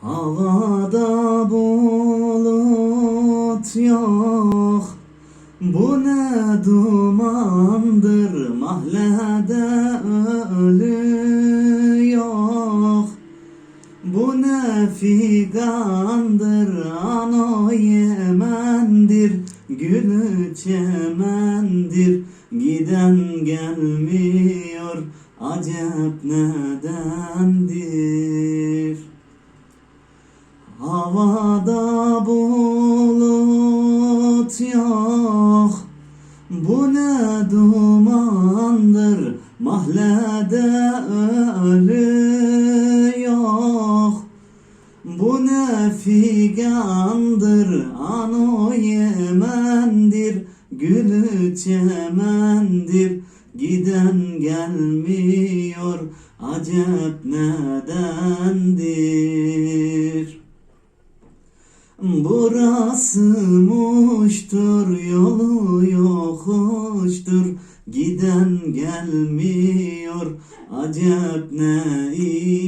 Havada bulut yok. Bu ne dumandır? Mahallede ölü yok. Bu ne figandır? Ano Yemendir Gülü çemendir. Giden gelmiyor Acep nedendir Havada bulut yok. Bu ne dumandır? Mahallede ölü yok. Bu ne figandır? Ano Yemendir Gülü çemendir. Giden gelmiyor Acep nedendir Burası muştur, yolu yokuştur, giden gelmiyor, acep ne iyi.